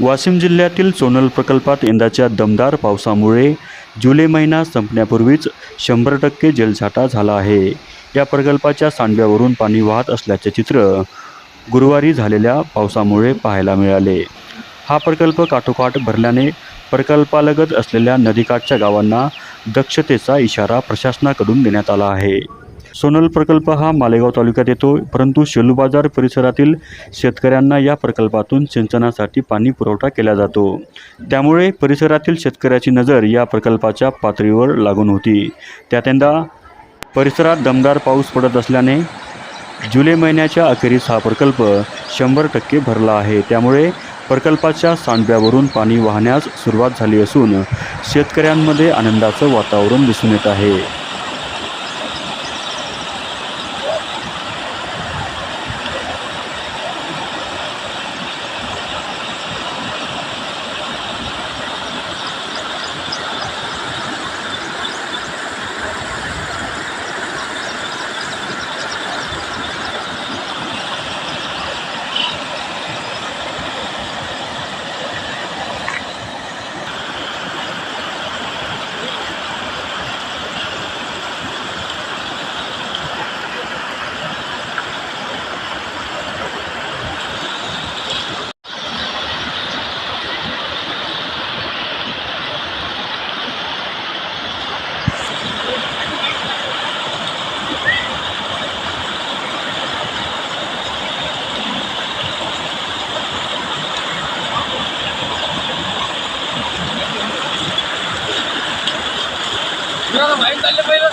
वाशिम जिल्ह्यातील सोनल प्रकल्पात यंदाच्या दमदार पावसामुळे जुलै महिना संपण्यापूर्वीच शंभर टक्के जलसाठा झाला आहे. या प्रकल्पाच्या सांडव्यावरून पाणी वाहत असल्याचे चित्र गुरुवारी झालेल्या पावसामुळे पाहायला मिळाले. हा प्रकल्प काठोकाठ भरल्याने प्रकल्पालगत असलेल्या नदीकाठच्या गावांना दक्षतेचा इशारा प्रशासनाकडून देण्यात आला आहे. सोनल प्रकल्प हा मालेगाव तालुक्यात येतो परंतु शेलू बाजार परिसरातील शेतकऱ्यांना या प्रकल्पातून सिंचनासाठी पाणी पुरवठा केला जातो. त्यामुळे परिसरातील शेतकऱ्याची नजर या प्रकल्पाच्या पातळीवर लागून होती. त्यातंदा परिसरात दमदार पाऊस पडत असल्याने जुलै महिन्याच्या अखेरीस हा प्रकल्प शंभर टक्के भरला आहे. त्यामुळे प्रकल्पाच्या सांडव्यावरून पाणी वाहण्यास सुरुवात झाली असून शेतकऱ्यांमध्ये आनंदाचं वातावरण दिसून येत आहे. Wala naman, tali pa yun.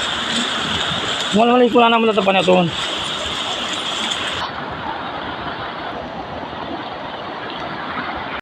Wala naman, wala naman natapanaton.